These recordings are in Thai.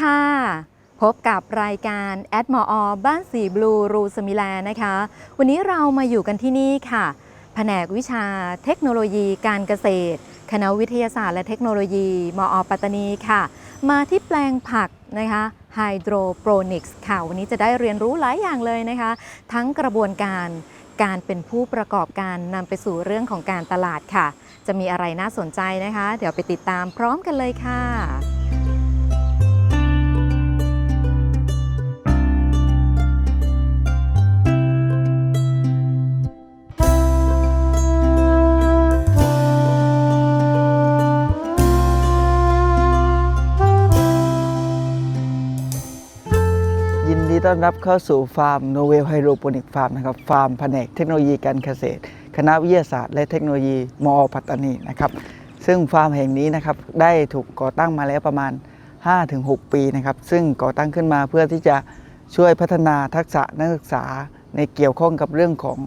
ค่ะ พบกับรายการแอดมอบ้านสีบลูรูสมิแลนะคะ วันนี้เรามาอยู่กันที่นี่ค่ะ แผนกวิชาเทคโนโลยีการเกษตร คณะวิทยาศาสตร์และเทคโนโลยี มอ ปัตตานีค่ะ มาที่แปลงผักนะคะไฮโดรโปรนิกส์ค่ะ วันนี้จะได้เรียนรู้หลายอย่างเลยนะคะ ทั้งกระบวนการการเป็นผู้ประกอบการนำไปสู่เรื่องของการตลาดค่ะ จะมีอะไรน่าสนใจนะคะ เดี๋ยวไปติดตามพร้อมกันเลยค่ะ ยินดีต้อนรับเข้าสู่ฟาร์มโนเวลไฮโดรโปนิกฟาร์มนะครับฟาร์มแผนกเทคโนโลยีการเกษตร คณะวิทยาศาสตร์ และเทคโนโลยีมอปัตตานีนะครับซึ่งฟาร์มแห่งนี้นะครับได้ถูกก่อตั้งมาแล้วประมาณ 5-6 ปีนะครับซึ่งก่อตั้งขึ้นมาเพื่อที่จะช่วยพัฒนาทักษะนักศึกษาในเกี่ยวข้องกับเรื่องของ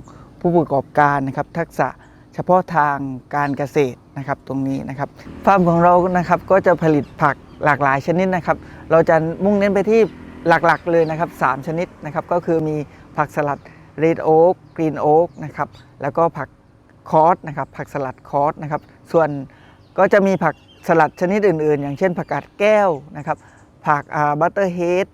ผู้ประกอบการนะครับทักษะเฉพาะทางการเกษตรนะครับตรงนี้นะครับฟาร์มของเรานะครับก็จะผลิตผักหลากหลายชนิดนะครับ เราจะมุ่งเน้นไปที่ หลักๆเลยนะครับ 3 ชนิดนะครับก็คือมีผักสลัด red oak green oak นะครับแล้วก็ผักคอสนะครับผักสลัดคอสนะครับส่วนก็จะมีผักสลัดชนิดอื่น ๆ อย่างเช่นผักกาดแก้วนะครับผักบัตเตอร์เฮด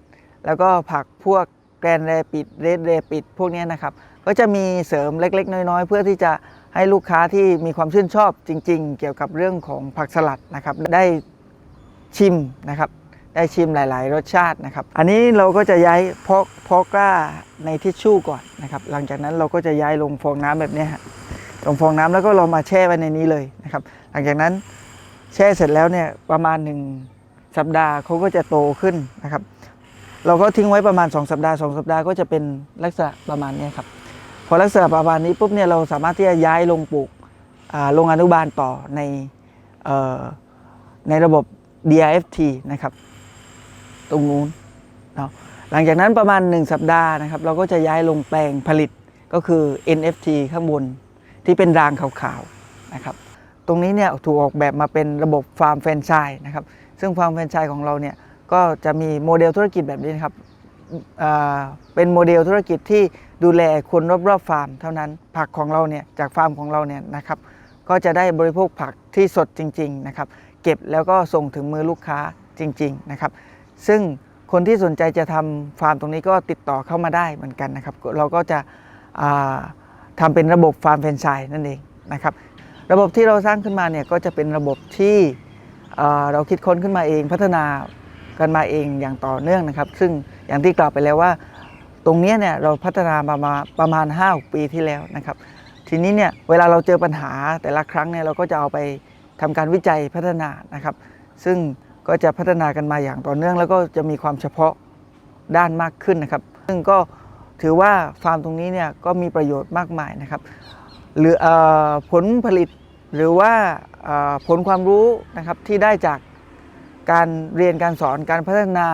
แล้วก็ผักพวกแกรนแรปิดเรดแรปิดพวกนี้นะครับก็จะมีเสริมเล็ก ๆ น้อย ๆ เพื่อที่จะให้ลูกค้าที่มีความชื่นชอบจริง ๆ เกี่ยวกับเรื่องของผักสลัดนะครับได้ชิมนะครับ ได้ชิมหลาย ๆ รสชาตินะครับ อันนี้เราก็จะย้ายพาะเพาะกล้าในทิชชู่ก่อนนะครับ หลังจากนั้นเราก็จะย้ายลงฟองน้ำแบบนี้ฮะลงฟองน้ำแล้วก็เรามาแช่ไว้ในนี้เลยนะครับ หลังจากนั้นแช่เสร็จแล้วเนี่ยประมาณ 1 สัปดาห์เขาก็จะโตขึ้นนะครับ เราก็ทิ้งไว้ประมาณ 2 สัปดาห์ 2 สัปดาห์ก็จะเป็นลักษณะประมาณนี้ครับ พอลักษณะประมาณนี้ปุ๊บเนี่ยเราสามารถที่จะย้ายลงปลูกลงอนุบาลต่อในออในระบบ DRFT นะครับ ตรงนู้นเนาะหลังจากนั้นประมาณ 1 สัปดาห์นะครับ เราก็จะย้ายลงแปลงผลิตก็คือ NFT ข้างบนที่เป็นรางขาวๆนะครับ ตรงนี้เนี่ยถูกออกแบบมาเป็นระบบฟาร์มแฟรนไชส์นะครับ ซึ่งฟาร์มแฟรนไชส์ของเราเนี่ยก็จะมีโมเดลธุรกิจแบบนี้นะครับเป็นโมเดลธุรกิจที่ดูแลคนรอบๆฟาร์มเท่านั้นผักของเราเนี่ยจากฟาร์มของเราเนี่ยนะครับ ก็จะได้บริโภคผักที่สดจริง ๆ นะครับ เก็บแล้วก็ส่งถึงมือลูกค้าจริง ๆ นะครับ ซึ่งคนที่สนใจจะทำฟาร์มตรงนี้ก็ติดต่อเข้ามาได้เหมือนกันนะครับ เราก็จะทำเป็นระบบฟาร์มแฟรนไชส์นั่นเองนะครับระบบที่เราสร้างขึ้นมาเนี่ยก็จะเป็นระบบที่เราคิดค้นขึ้นมาเองพัฒนากันมาเองอย่างต่อเนื่องนะครับ ซึ่งอย่างที่กล่าวไปแล้วว่า ตรงนี้เนี่ยเราพัฒนามามาประมาณ5ปีที่แล้วนะครับ ทีนี้เนี่ยเวลาเราเจอปัญหาแต่ละครั้งเนี่ยเราก็จะเอาไปทำการวิจัยพัฒนานะครับ ซึ่ง ก็จะพัฒนากันมาอย่างต่อเนื่อง แล้วก็จะมีความเฉพาะด้านมากขึ้นนะครับ ซึ่งก็ถือว่าฟาร์มตรงนี้เนี่ยก็มีประโยชน์มากมายนะครับ หรืออผลผลิตหรือว่าผลความรู้นะครับที่ได้จากการเรียนการสอนการพัฒนา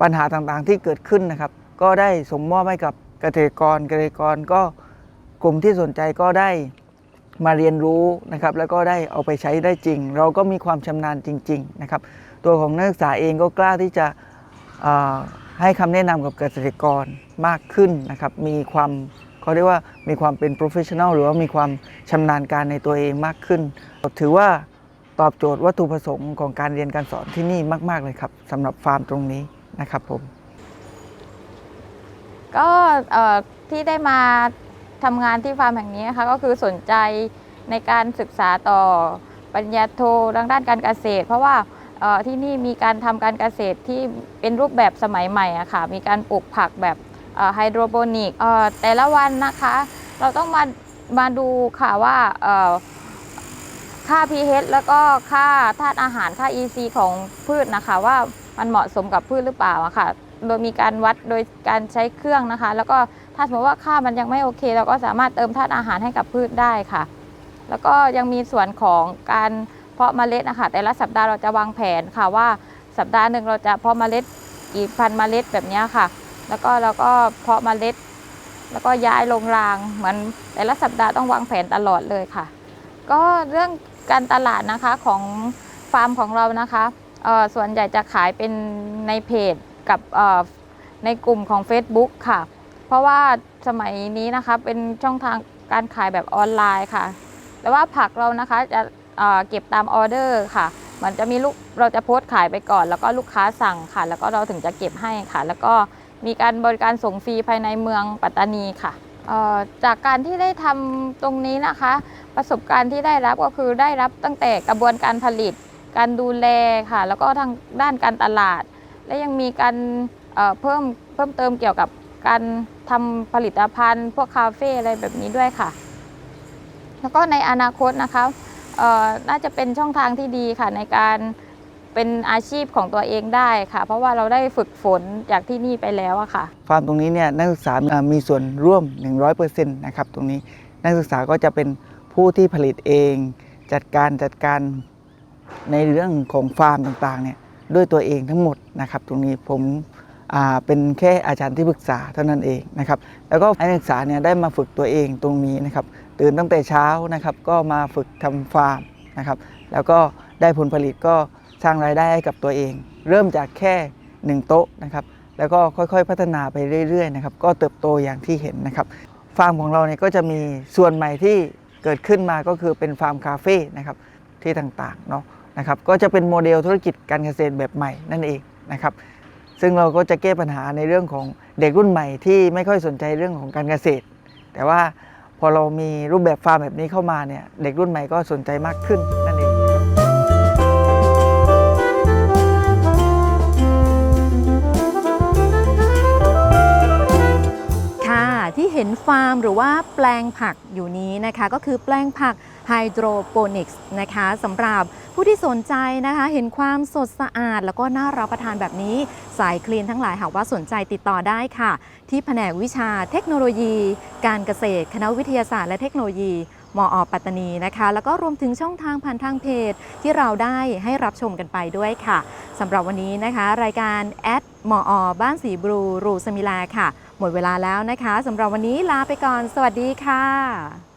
ปัญหาต่างๆ ที่เกิดขึ้นนะครับ ก็ได้ส่งมอบให้กับเกษตรกรเกษตรกรก็กลุ่มที่สนใจก็ได้ มาเรียนรู้นะครับแล้วก็ได้เอาไปใช้ได้จริง เราก็มีความชำนาญจริงๆนะครับตัวของนักศึกษาเองก็กล้าที่จะให้คำแนะนำกับเกษตรกรมากขึ้นนะครับมีความเขาเรียกว่ามีความเป็น professional หรือว่ามีความชำนาญการในตัวเองมากขึ้น ถือว่าตอบโจทย์วัตถุประสงค์ของการเรียนการสอนที่นี่มาก ๆ เลยครับสำหรับฟาร์มตรงนี้นะครับผม ก็ที่ได้มา ทำงานที่ฟาร์มแห่งนี้นะคะก็คือสนใจในการศึกษาต่อปริญญาโททางด้านการเกษตร เพราะว่าที่นี่มีการทำการเกษตรที่เป็นรูปแบบสมัยใหม่อะค่ะมีการปลูกผักแบบไฮโดรโปนิกแต่ละวันนะคะ เราต้องมามาดูค่ะว่าเอ่อค่า pH แล้วก็ค่าธาตุอาหารค่า EC ของพืชนะคะ ว่ามันเหมาะสมกับพืชหรือเปล่าอะค่ะ โดยมีการวัดโดยการใช้เครื่องนะคะ แล้วก็ ถ้าสมมติว่าค่ามันยังไม่โอเค เราก็สามารถเติมธาตุอาหารให้กับพืชได้ค่ะ แล้วก็ยังมีส่วนของการเพาะเมล็ดนะคะแต่ละสัปดาห์เราจะวางแผนค่ะว่าสัปดาห์หนึ่งเราจะเพาะเมล็ดกี่พันเมล็ดแบบนี้ค่ะ แล้วก็เราก็เพาะเมล็ด แล้วก็ย้ายลงรางเหมือนแต่ละสัปดาห์ต้องวางแผนตลอดเลยค่ะ ก็เรื่องการตลาดนะคะของฟาร์มของเรานะคะส่วนใหญ่จะขายเป็นในเพจกับในกลุ่มของ Facebook ค่ะ เพราะว่าสมัยนี้นะคะเป็นช่องทางการขายแบบออนไลน์ค่ะ แต่ว่าผักเรานะคะจะเเก็บตามออเดอร์ค่ะเหมือนจะมีลูกเราจะโพสต์ขายไปก่อน แล้วก็ลูกค้าสั่งค่ะ แล้วก็เราถึงจะเก็บให้ค่ะ แล้วก็มีการบริการส่งฟรีภายในเมืองปัตตานีค่ะจากการที่ได้ทำตรงนี้นะคะ ประสบการณ์ที่ได้รับก็คือได้รับตั้งแต่กระบวนการผลิต การดูแลค่ะ แล้วก็ทางด้านการตลาด และยังมีการเเพิ่มเพิ่มเติมเกี่ยวกับการ ทำผลิตภัณฑ์ พวกคาเฟ่อะไรแบบนี้ด้วยค่ะ แล้วก็ในอนาคตนะคะน่าจะเป็นช่องทางที่ดีค่ะในการเป็นอาชีพของตัวเองได้ค่ะ เพราะว่าเราได้ฝึกฝนจากที่นี่ไปแล้วอะค่ะ ฟาร์มตรงนี้เนี่ยนักศึกษามีส่วนร่วม 100%นะครับตรงนี้นักศึกษาก็จะเป็นผู้ที่ผลิตเอง จัดการจัดการในเรื่องของฟาร์มต่างๆเนี่ยด้วยตัวเองทั้งหมดนะครับ ตรงนี้ผม เป็นแค่อาจารย์ที่ปรึกษาเท่านั้นเองนะครับแล้วก็นักศึกษาเนี่ยได้มาฝึกตัวเองตรงนี้นะครับตื่นตั้งแต่เช้านะครับก็มาฝึกทำฟาร์มนะครับแล้วก็ได้ผลผลิตก็สร้างรายได้ให้กับตัวเอง เริ่มจากแค่หนึ่งโต๊ะนะครับแล้วก็ค่อยๆ พัฒนาไปเรื่อยๆนะครับก็เติบโตอย่างที่เห็นนะครับฟาร์มของเราเนี่ยก็จะมีส่วนใหม่ที่เกิดขึ้นมาก็คือเป็นฟาร์มคาเฟ่นะครับที่ต่างๆเนาะนะครับก็จะเป็นโมเดลธุรกิจการเกษตรแบบใหม่นั่นเองนะครับ ซึ่งเราก็จะแก้ปัญหาในเรื่องของเด็กรุ่นใหม่ที่ไม่ค่อยสนใจเรื่องของการเกษตร แต่ว่าพอเรามีรูปแบบฟาร์มแบบนี้เข้ามาเนี่ยเด็กรุ่นใหม่ก็สนใจมากขึ้นนั่นเองครับค่ะที่เห็นฟาร์มหรือว่าแปลงผักอยู่นี้นะคะ ก็คือแปลงผัก ไฮโดรโปนิกส์นะคะสำหรับผู้ที่สนใจนะคะ เห็นความสดสะอาด แล้วก็น่ารับประทานแบบนี้ สายคลีนทั้งหลายหากว่าสนใจติดต่อได้ค่ะ ที่แผนกวิชาเทคโนโลยี การเกษตร คณะวิทยาศาสตร์และเทคโนโลยีมอปัตตานีนะคะ แล้วก็รวมถึงช่องทางผ่านทางเพจ ที่เราได้ให้รับชมกันไปด้วยค่ะสำหรับวันนี้นะคะ รายการแอดมอบ้านสีบลูรูสมิลาค่ะ หมดเวลาแล้วนะคะสำหรับวันนี้ลาไปก่อน สวัสดีค่ะ